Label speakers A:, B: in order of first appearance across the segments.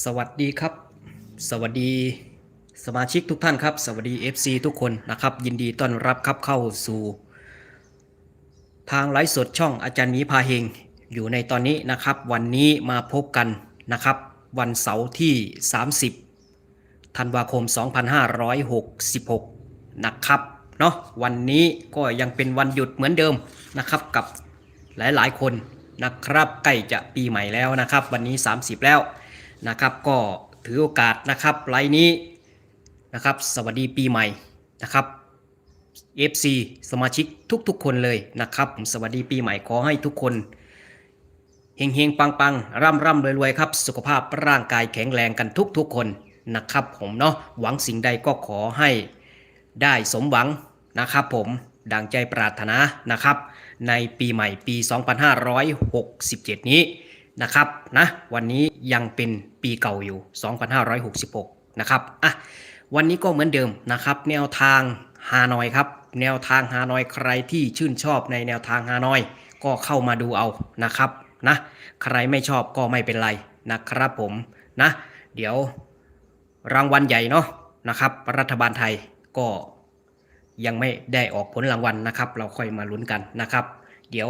A: สวัสดีครับ สวัสดีสมาชิกทุกท่านครับ สวัสดี FC ทุกคนนะครับ ยินดีต้อนรับครับเข้าสู่ ทางไลฟ์สดช่องอาจารย์มีพาเฮงอยู่ในตอนนี้นะครับ วันนี้มาพบกันนะครับ วันเสาร์ที่ 30 ธันวาคม 2566 นะครับเนาะวันนี้ก็ยังเป็นวันหยุดเหมือนเดิมนะครับกับหลายๆคนนะครับใกล้จะปีใหม่แล้วนะครับ วันนี้ 30 แล้ว นะครับก็ถือโอกาสนะครับไลน์นี้นะครับสวัสดีปีใหม่นะครับ FC สมาชิกทุกๆ คนเลยนะครับผมสวัสดีปีใหม่ขอให้ทุกคนเฮงเฮงปังปังร่ำร่ำรวยรวยครับ สุขภาพร่างกายแข็งแรงกันทุกๆ คนนะครับผมเนาะหวังสิ่งใดก็ขอให้ได้สมหวังนะครับผมดังใจปรารถนานะครับ ในปีใหม่ปี 2567 นี้ นะครับนะวันนี้ยังเป็นปีเก่าอยู่ 2566 นะครับอะวันนี้ก็เหมือนเดิมนะครับ แนวทางฮานอยครับ แนวทางฮานอยใครที่ชื่นชอบในแนวทางฮานอย ก็เข้ามาดูเอานะครับนะใครไม่ชอบก็ไม่เป็นไรนะครับผมนะ เดี๋ยวรางวัลใหญ่เนาะนะครับ รัฐบาลไทยก็ยังไม่ได้ออกผลรางวัลนะครับ เราค่อยมาลุ้นกันนะครับ เดี๋ยว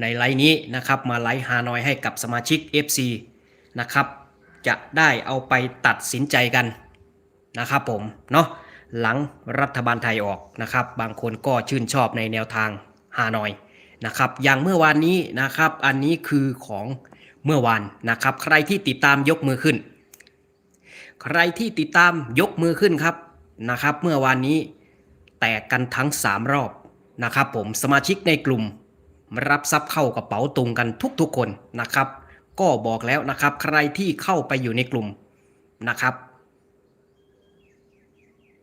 A: ในไลน์นี้นะครับมาไลฟ์ฮานอยให้กับสมาชิก FC นะครับจะได้เอาไปตัดสินใจกันนะครับผมเนาะหลังรัฐบาลไทยออกนะครับ บางคนก็ชื่นชอบในแนวทางฮานอยนะครับอย่างเมื่อวานนี้นะครับอันนี้คือของเมื่อวานนะครับ ใครที่ติดตามยกมือขึ้น ใครที่ติดตามยกมือขึ้นครับนะครับ เมื่อวานนี้แตกกันทั้ง 3 รอบนะครับผมสมาชิกในกลุ่ม รับทรัพย์เข้ากระเป๋าตุงกันทุกๆคนนะครับ ก็บอกแล้วนะครับใครที่เข้าไปอยู่ในกลุ่มนะครับ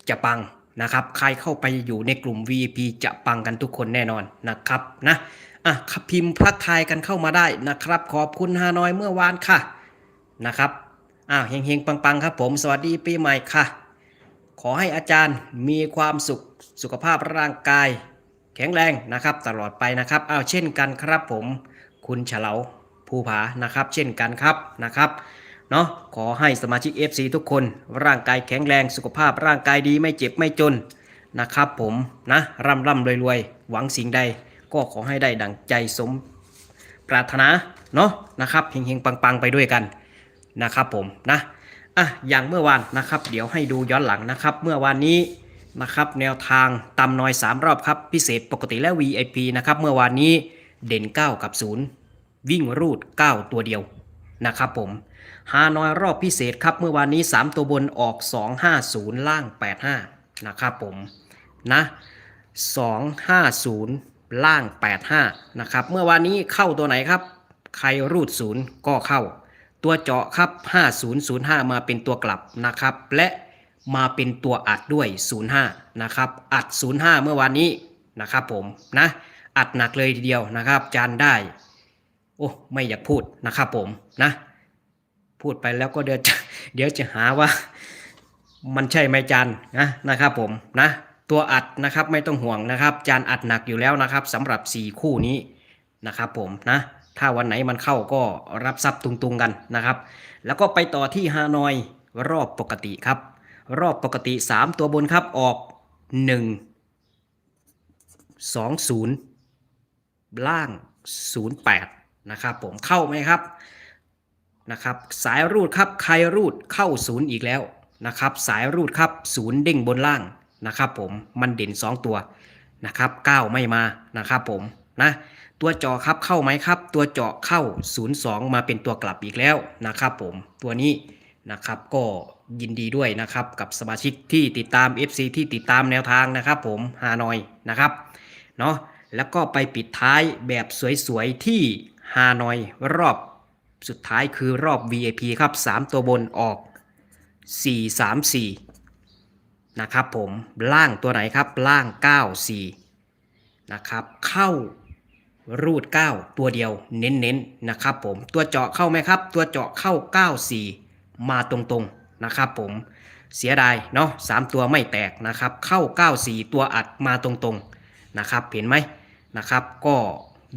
A: จะปังนะครับ ใครเข้าไปอยู่ในกลุ่ม VIP จะปังกันทุกคนแน่นอนนะครับนะอะพิมพ์พักทายกันเข้ามาได้นะครับ ขอบคุณฮานอยเมื่อวานค่ะนะครับอ้าวเฮงๆปังๆครับ ผมสวัสดีปีใหม่ค่ะ ขอให้อาจารย์มีความสุขสุขภาพร่างกาย แข็งแรงนะครับตลอดไปนะครับอ้าวเช่นกันครับผมคุณเฉลาภูผานะครับ เช่นกันครับนะครับเนาะขอให้สมาชิก FC ทุกคน ร่างกายแข็งแรงสุขภาพร่างกายดีไม่เจ็บไม่จนนะครับผมนะร่ำร่ำรวยรวยหวังสิ่งใด ก็ขอให้ได้ดังใจสมปรารถนาเนาะนะครับเฮงๆปังๆ ไปด้วยกันนะครับผมนะอะอย่างเมื่อวานนะครับ เดี๋ยวให้ดูย้อนหลังนะครับ เมื่อวานนี้ นะครับแนวทางตำน้อย 3 รอบครับ พิเศษปกติและ VIP นะครับเมื่อวานนี้เด่น 9 กับ 0 วิ่งรูด 9 ตัวเดียวนะครับผมฮานอยรอบพิเศษครับเมื่อวานนี้ 3 ตัวบนออก 250 ล่าง 85 นะครับผมนะ 250 ล่าง 85 นะครับเมื่อวานนี้เข้าตัวไหนครับ ใครรูดศูนย์ก็เข้า ตัวเจาะครับ 5005 มาเป็นตัวกลับนะครับและ มาเป็นตัวอัดด้วย 05 นะครับ อัด 05 เมื่อวานนี้นะครับผมนะอัดหนักเลยทีเดียวนะครับ จานได้ โอ้ไม่อยากพูดนะครับผมนะ พูดไปแล้วก็เดี๋ยวจะเดี๋ยวจะหาว่า มันใช่ไหมจานนะนะครับผมนะตัวอัดนะครับไม่ต้องห่วงนะครับ จานอัดหนักอยู่แล้วนะครับสำหรับ 4 คู่นี้นะครับผมนะถ้าวันไหนมันเข้าก็รับทรัพย์ตุงๆกันนะครับ แล้วก็ไปต่อที่ฮานอยรอบปกติครับ รอบปกติ 3 ตัวบนครับออก 1 2 0 ล่าง 08 นะครับผมเข้าไหมครับนะครับสายรูดครับใครรูดเข้าศูนย์อีกแล้วนะครับสายรูดครับศูนย์เด้งบนล่างนะครับผมมันเด่น 2 ตัวนะครับ9ไม่มานะครับผมนะตัวเจาะครับเข้าไหมครับ ตัวเจาะเข้า 02 มาเป็นตัวกลับอีกแล้วนะครับผมตัวนี้นะครับก็ ยินดีด้วยนะครับกับสมาชิกที่ติดตาม FC ที่ติดตามแนวทางนะครับ ผมฮานอยนะครับเนาะแล้วก็ไปปิดท้ายแบบสวยๆที่ฮานอยรอบสุดท้ายคือรอบ VIP ครับ 3 ตัวบนออก 4 3 4 นะครับผมล่างตัวไหนครับล่าง 9 4 นะครับ เข้ารูด 9 ตัวเดียวเน้นๆนะครับผมตัวเจาะเข้าไหมครับ ตัวเจาะเข้า 9 4 มาตรงๆ นะครับผมเสียดายเนาะ3ตัวไม่แตกนะครับ เข้า 9 4 ตัวอัดมาตรงๆนะครับ เห็นไหมนะครับ ก็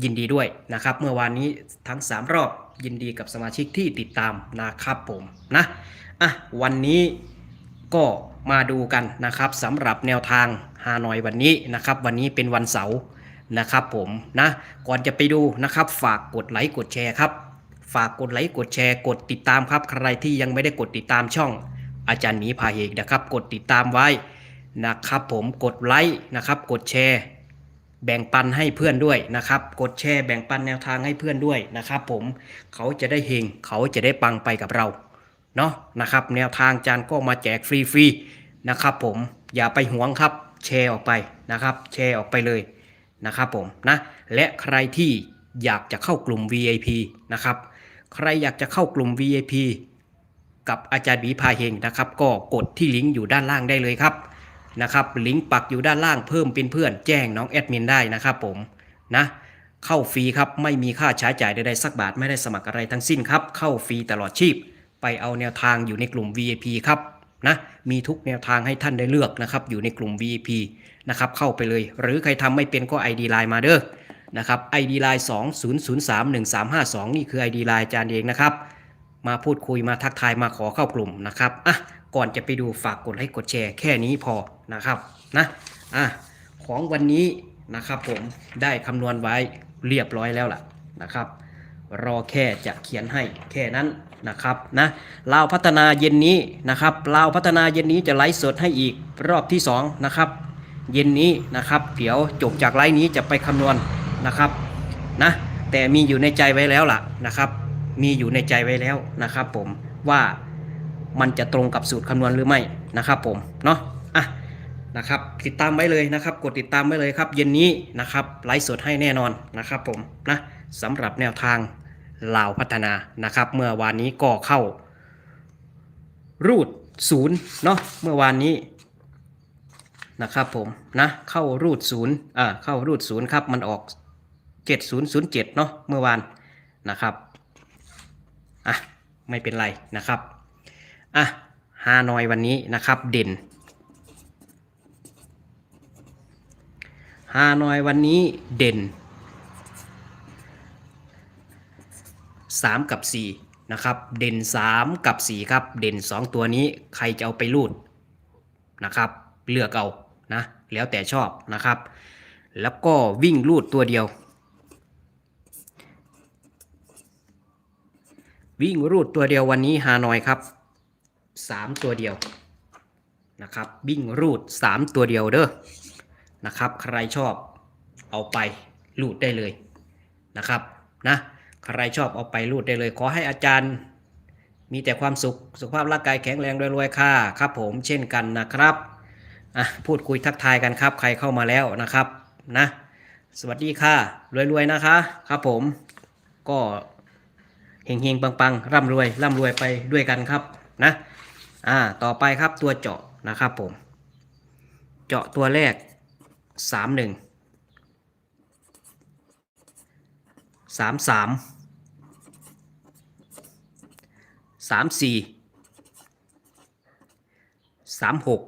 A: ยินดีด้วยนะครับ เมื่อวานนี้ทั้ง 3 รอบยินดีกับสมาชิกที่ติดตามนะครับผมนะอะวันนี้ก็มาดูกันนะครับสำหรับแนวทางฮานอยวันนี้นะครับ วันนี้เป็นวันเสาร์นะครับผมนะก่อนจะไปดูนะครับ ฝากกดไลค์กดแชร์ครับ ฝากกดไลค์กดแชร์กดติดตามครับ ใครที่ยังไม่ได้กดติดตามช่อง อาจารย์หมีพาเอกนะครับ กดติดตามไว้นะครับ ผมกดไลค์นะครับ กดแชร์ แบ่งปันให้เพื่อนด้วยนะครับ กดแชร์แบ่งปันแนวทางให้เพื่อนด้วยนะครับ ผมเขาจะได้เฮงเขาจะได้ปังไปกับเราเนาะนะครับ แนวทางจานก็มาแจกฟรีๆนะครับ ผมอย่าไปหวงครับ แชร์ออกไปนะครับ แชร์ออกไปเลยนะครับผมนะและใครที่อยากจะเข้ากลุ่ม VIP นะครับ ใครอยากจะเข้ากลุ่ม VIP กับอาจารย์บีพาเฮงนะครับ ก็กดที่ลิงก์อยู่ด้านล่างได้เลยครับนะครับลิงก์ปักอยู่ด้านล่างเพิ่มเป็นเพื่อนแจ้งน้องแอดมินได้นะครับผมนะเข้าฟรีครับไม่มีค่าใช้จ่ายใดๆสักบาทไม่ได้สมัครอะไรทั้งสิ้นครับ เข้าฟรีตลอดชีพ ไปเอาแนวทางอยู่ในกลุ่ม VIP ครับนะมีทุกแนวทางให้ท่านได้เลือกนะครับอยู่ในกลุ่ม VIP นะครับเข้าไปเลย หรือใครทำไม่เป็นก็ ID Line มาเด้อ นะครับ ID Line 20031352 นี่คือ ID Line อาจารย์เองนะครับ มาพูดคุยมาทักทายมาขอเข้ากลุ่มนะครับอะก่อนจะไปดูฝากกดไลค์กดแชร์แค่นี้พอนะครับนะอะของวันนี้นะครับผมได้คำนวณไว้เรียบร้อยแล้วล่ะนะครับ รอแค่จะเขียนให้แค่นั้นนะครับนะลาวพัฒนาเย็นนี้นะครับลาวพัฒนาเย็นนี้จะไลฟ์สดให้อีกรอบที่2นะครับเย็นนี้นะครับ เดี๋ยวจบจากไลฟ์นี้จะไปคำนวณ นะครับนะแต่มีอยู่ในใจไว้แล้วล่ะนะครับ มีอยู่ในใจไว้แล้วนะครับ ผมว่ามันจะตรงกับสูตรคำนวณหรือไม่นะครับผมเนาะอะนะครับติดตามไว้เลยนะครับ กดติดตามไว้เลยครับ เย็นนี้นะครับไลฟ์สดให้แน่นอนนะครับผมนะสำหรับแนวทางลาวพัฒนานะครับ เมื่อวานนี้ก็เข้า รูดศูนย์เนาะเมื่อวานนี้นะครับผมนะเข้ารูดศูนย์อ่าเข้ารูดศูนย์ครับมันออก 7007 เนาะเมื่อวานนะครับอะไม่เป็นไรนะครับอะฮานอยวันนี้นะครับเด่นฮานอยวันนี้เด่น 3 กับ 4 นะครับ เด่น 3 กับ 4 ครับ เด่น 2 ตัวนี้ใครจะเอาไปรูดนะครับ เลือกเอานะแล้วแต่ชอบนะครับ แล้วก็วิ่งรูดตัวเดียว วิ่งรูดตัวเดียววันนี้ฮานอยครับ 3 ตัวเดียวนะครับ วิ่งรูด 3 ตัวเดียวเด้อนะครับ ใครชอบเอาไปรูดได้เลยนะครับนะใครชอบเอาไปรูดได้เลย ขอให้อาจารย์ มีแต่ความสุขสุขภาพร่างกายแข็งแรงรวยๆค่ะครับผมเช่นกันนะครับอะพูดคุยทักทายกันครับ ใครเข้ามาแล้วนะครับนะ สวัสดีค่ะรวยๆนะคะ ครับผมก็ เฮงๆปังๆร่ำรวยร่ำรวยไปด้วยกันครับนะอ่าต่อไปครับตัวเจาะนะครับผม เจาะตัวแรก3 1 3 3 3 4 3 6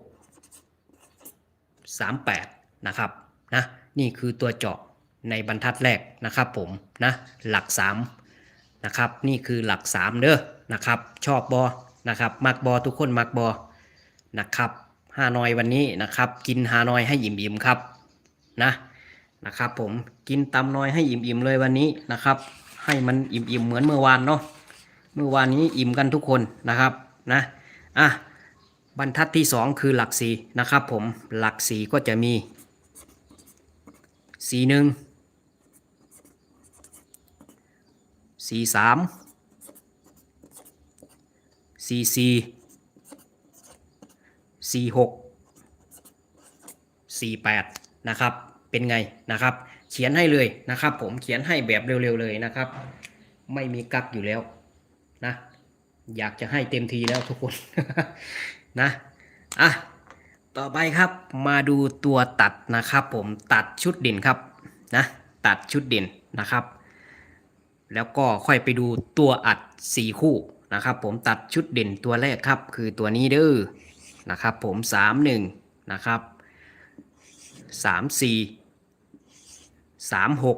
A: 3 8นะครับนะนี่คือตัวเจาะในบรรทัดแรกนะครับผมนะหลัก3 นะครับ นี่คือหลัก 3 เด้อนะครับ ชอบบอนะครับมักบอทุกคนมักบอนะครับฮานอยวันนี้นะครับ กินฮานอยให้อิ่มๆครับนะนะครับผมกินตำน้อยให้อิ่มๆเลยวันนี้นะครับ ให้มันอิ่มๆเหมือนเมื่อวานเนาะเมื่อวานนี้อิ่มกันทุกคนนะครับนะอะบรรทัดที่ 2 คือหลักสีนะครับผมหลักสีก็จะมีสีหนึ่ง สี่สามสี่สี่สี่หกสี่แปดนะครับเป็นไงนะครับ เขียนให้เลยนะครับ ผมเขียนให้แบบเร็วๆเลยนะครับ ไม่มีกักอยู่แล้วนะอยากจะให้เต็มทีแล้วทุกคนนะอะต่อไปครับมาดูตัวตัดนะครับ ผมตัดชุดเด่นครับนะตัดชุดเด่นนะครับ แล้วก็ค่อยไปดูตัวอัด 4 คู่นะครับ ผมตัดชุดเด่นตัวแรกครับ คือตัวนี้เด้อนะครับ ผม 3 1 นะครับ 3 4 3 6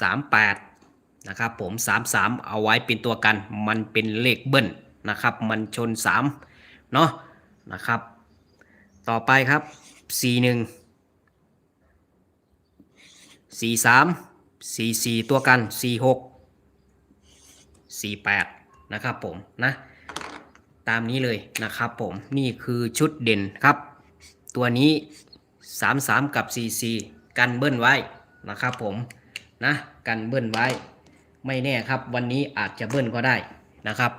A: 38 นะครับ ผม 33 เอาไว้เป็นตัวกัน มันเป็นเลขเบิ้ลนะครับ มันชน 3 เนาะนะครับ ต่อไปครับ 41 43 44ตัวกัน46 48นะครับผมนะตามนี้เลยนะครับผมนี่คือชุดเด่นครับ ตัวนี้ 33 กับ 44 กันเบิ้ลไว้นะครับผมนะกันเบิ้ลไว้ ไม่แน่ครับ วันนี้อาจจะเบิ้ลก็ได้นะครับ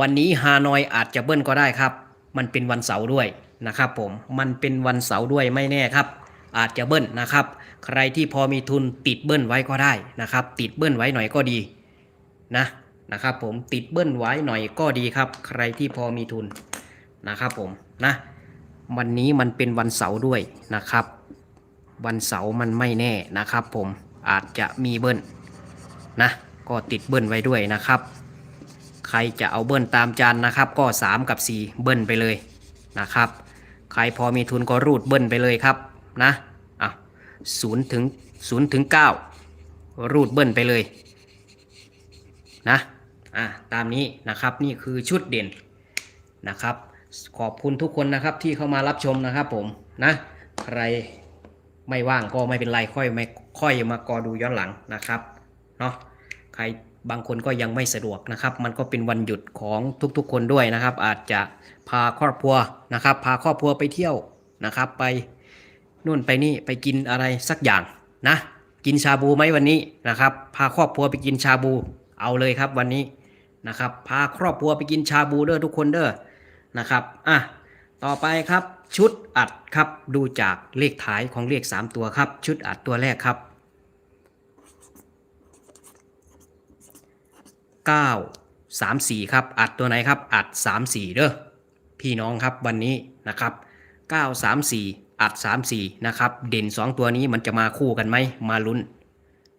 A: วันนี้ฮานอยอาจจะเบิ้ลก็ได้ครับ มันเป็นวันเสาร์ด้วยนะครับผมมันเป็นวันเสาร์ด้วยไม่แน่ครับ อาจจะเบิ้ลนะครับ ใครที่พอมีทุนติดเบิ้ลไว้ก็ได้นะครับ ติดเบิ้ลไว้หน่อยก็ดีนะนะครับ ผมติดเบิ้ลไว้หน่อยก็ดีครับ ใครที่พอมีทุนนะครับผมนะวันนี้มันเป็นวันเสาร์ด้วยนะครับ วันเสาร์มันไม่แน่นะครับ ผมอาจจะมีเบิ้ลนะก็ติดเบิ้ลไว้ด้วยนะครับ ใครจะเอาเบิ้ลตามจานนะครับ ก็ 3 กับ 4 เบิ้ลไปเลยนะครับ ใครพอมีทุนก็รูดเบิ้ลไปเลยครับ นะอะศูนย์ถึงศูนย์ถึงเก้ารูดเบิ้ลไปเลยนะอะตามนี้นะครับนี่คือชุดเด่นนะครับ ขอบคุณทุกคนนะครับที่เข้ามารับชมนะครับผมนะใครไม่ว่างก็ไม่เป็นไรค่อยไม่ค่อยมากอดูย้อนหลังนะครับเนาะใครบางคนก็ยังไม่สะดวกนะครับ มันก็เป็นวันหยุดของทุกๆคนด้วยนะครับ อาจจะพาครอบครัวนะครับ พาครอบครัวไปเที่ยวนะครับ ไป นู่นไปนี่ไปกินอะไรสักอย่างนะ กินชาบูไหมวันนี้นะครับ พาครอบครัวไปกินชาบู เอาเลยครับวันนี้นะครับ พาครอบครัวไปกินชาบูเด้อทุกคนเด้อนะครับอะต่อไปครับชุดอัดครับดูจากเลขท้ายของเลข 3 ตัวครับ ชุดอัดตัวแรกครับ 9 3 4 ครับ อัดตัวไหนครับ อัด 3 4 เด้อพี่น้องครับวันนี้นะครับ 9 3 4 อัด 3 4 นะครับ เด่น 2 ตัวนี้มันจะมาคู่กันไหม มาลุ้น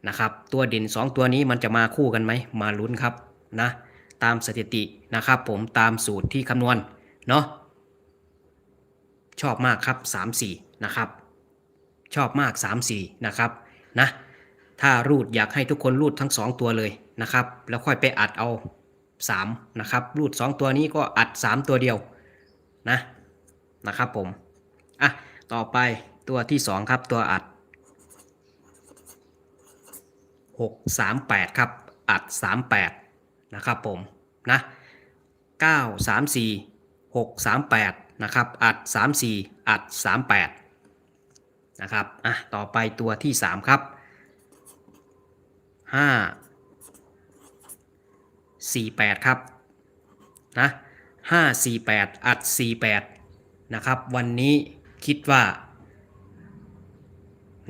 A: นะครับ ตัวเด่น 2 ตัวนี้มันจะมาคู่กันไหม มาลุ้นครับนะ ตามสถิตินะครับ ผมตามสูตรที่คำนวณเนาะ ชอบมากครับ 3 4 นะครับ ชอบมาก 3 4 นะครับนะ ถ้ารูดอยากให้ทุกคนรูดทั้ง 2 ตัวเลยนะครับ แล้วค่อยไปอัดเอา 3 นะครับ รูด 2 ตัวนี้ก็อัด 3 ตัวเดียวนะ นะครับผม อะ ต่อไปตัวที่2ครับตัวอัด6 3 8ครับ อัด38นะครับผมนะ9 3 4 6 3 8นะครับ อัด3 4อัด38นะครับ อะ ต่อไปตัวที่3ครับ5 4 8ครับ นะ5 4 8อัด48นะครับ วันนี้ คิดว่า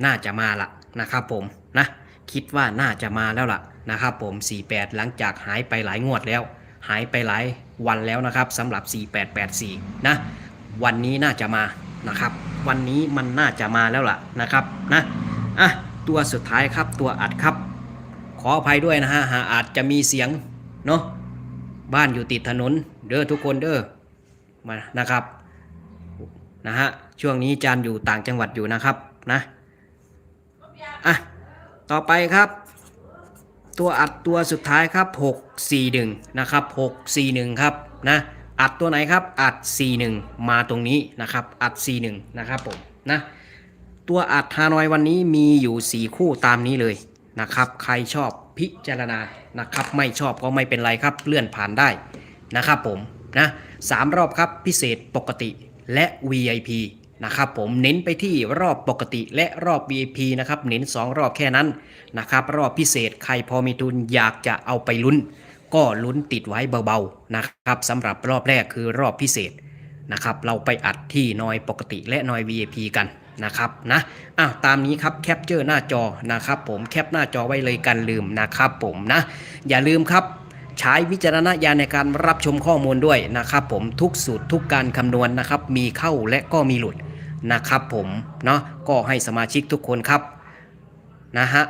A: น่าจะมาละนะครับผมนะคิดว่าน่าจะมาแล้วล่ะนะครับผม 48 หลังจากหายไปหลายงวดแล้ว หายไปหลายวันแล้วนะครับสำหรับ 4884 นะ วันนี้น่าจะมานะครับ วันนี้มันน่าจะมาแล้วล่ะนะครับนะอะตัวสุดท้ายครับตัวอัดครับ ขออภัยด้วยนะฮะหาอาจจะมีเสียงเนาะบ้านอยู่ติดถนนเด้อทุกคนเด้อมานะครับนะฮะช่วงนี้จานอยู่ต่างจังหวัดอยู่นะครับนะอะต่อไปครับ ตัวอัดตัวสุดท้ายครับ 641 นะครับ 641 ครับนะอัดตัวไหนครับอัด 41 มาตรงนี้นะครับอัด 41 นะครับผมนะตัวอัดฮานอยวันนี้มีอยู่ 4 คู่ตามนี้เลยนะครับ ใครชอบพิจารณานะครับ ไม่ชอบก็ไม่เป็นไรครับเลื่อนผ่านได้นะครับผมนะสามรอบครับพิเศษปกติและ VIP นะครับผมเน้นไปที่รอบปกติและรอบ VIP นะครับเน้น 2 รอบแค่นั้นนะครับรอบพิเศษใครพอมีทุนอยากจะเอาไปลุ้น ก็ลุ้นติดไว้เบาๆนะครับสำหรับรอบแรกคือรอบพิเศษนะครับเราไปอัดที่นอยปกติและนอย VIP กันนะครับนะอ้าวตามนี้ครับแคปเจอร์หน้าจอนะครับผมแคปหน้าจอไว้เลยกันลืมนะครับผมนะอย่าลืมครับใช้วิจารณญาณในการรับชมข้อมูลด้วยนะครับผมทุกสูตรทุกการคำนวณนะครับมีเข้าและก็มีหลุด นะครับผมเนาะก็ให้สมาชิกทุกคนครับนะฮะ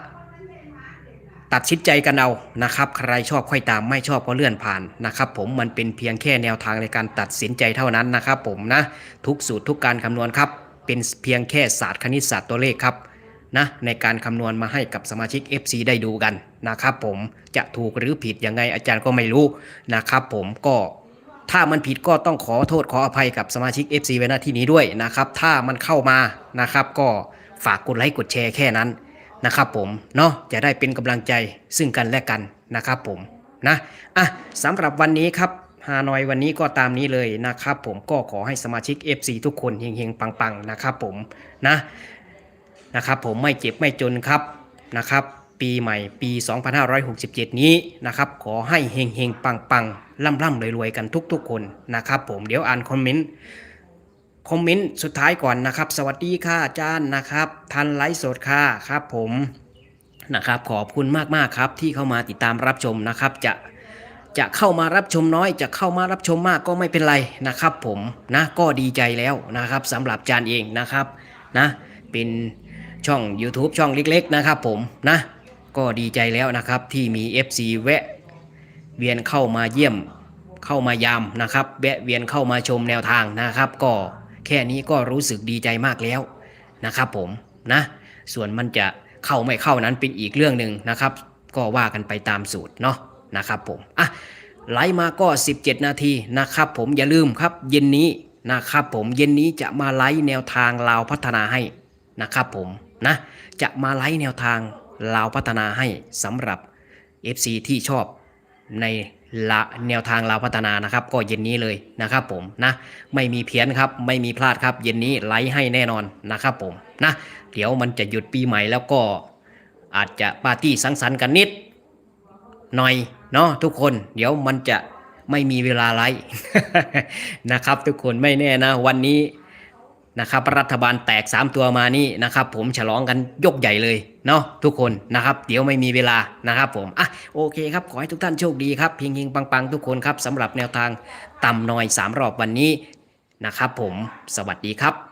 A: ตัดสินใจกันเอานะครับ ใครชอบค่อยตามไม่ชอบก็เลื่อนผ่านนะครับ ผมมันเป็นเพียงแค่แนวทางในการตัดสินใจเท่านั้นนะครับ ผมนะทุกสูตรทุกการคำนวณครับ เป็นเพียงแค่ศาสตร์คณิตศาสตร์ตัวเลขครับนะในการคำนวณมาให้กับสมาชิก FC ได้ดูกันนะครับ ผมจะถูกหรือผิดยังไงอาจารย์ก็ไม่รู้นะครับ ผมก็ ถ้ามันผิดก็ต้องขอโทษขออภัยกับสมาชิก FC ไว้ณที่นี้ด้วยนะครับ ถ้ามันเข้ามานะครับ ก็ฝากกดไลค์กดแชร์แค่นั้นนะครับผมเนาะจะได้เป็นกำลังใจซึ่งกันและกันนะครับผมนะอะสำหรับวันนี้ครับฮานอยวันนี้ก็ตามนี้เลยนะครับ ผมก็ขอให้สมาชิก FC ทุกคนเฮงๆปังๆนะครับผมนะนะครับผมไม่เจ็บไม่จนครับนะครับ ปีใหม่ปี 2567 นี้นะครับ ขอให้เฮงเฮงปังปังร่ำร่ำรวยรวยกันทุกๆ คนนะครับ ผมเดี๋ยวอ่านคอมเมนต์คอมเมนต์สุดท้ายก่อนนะครับ สวัสดีค่ะอาจารย์นะครับ ทันไลฟ์สดค่ะครับผมนะครับ ขอบคุณมากๆครับที่เข้ามาติดตามรับชมนะครับจะจะเข้ามารับชมน้อยจะเข้ามารับชมมากก็ไม่เป็นไรนะครับ ผมนะก็ดีใจแล้วนะครับสำหรับจารย์เองนะครับนะเป็นช่อง YouTube ช่องเล็ก ๆ นะครับผมนะ ก็ดีใจแล้วนะครับที่มี FC แวะเวียนเข้ามาเยี่ยมเข้ามายามนะครับ แวะเวียนเข้ามาชมแนวทางนะครับ ก็แค่นี้ก็รู้สึกดีใจมากแล้วนะครับ ผมนะ ส่วนมันจะเข้าไม่เข้านั้นเป็นอีกเรื่องหนึ่งนะครับ ก็ว่ากันไปตามสูตรเนาะนะครับ ผมอะไลฟ์มาก็ 17 นาทีนะครับ ผมอย่าลืมครับ เย็นนี้นะครับผมเย็นนี้จะมาไลฟ์แนวทางลาวพัฒนาให้นะครับ ผมนะ จะมาไลฟ์แนวทาง ลาวพัฒนาให้สำหรับ FC ที่ชอบในละแนวทางลาวพัฒนานะครับ ก็เย็นนี้เลยนะครับผมนะไม่มีเพี้ยนครับไม่มีพลาดครับ เย็นนี้ไลฟ์ให้แน่นอนนะครับผมนะเดี๋ยวมันจะหยุดปีใหม่แล้วก็อาจจะปาร์ตี้สังสรรค์กันนิดหน่อยเนาะทุกคนเดี๋ยวมันจะไม่มีเวลาไลฟ์นะครับ ทุกคนไม่แน่นะ วันนี้ นะครับรัฐบาลแตก 3 ตัวมานี่นะครับผมฉลองกันยกใหญ่เลยเนาะทุกคนนะครับ เดี๋ยวไม่มีเวลานะครับผมอะโอเคครับขอให้ทุกท่านโชคดีครับเพียงยิงปังๆ ทุกคนครับสำหรับแนวทางต่ำน้อย 3 รอบวันนี้นะครับผมสวัสดีครับ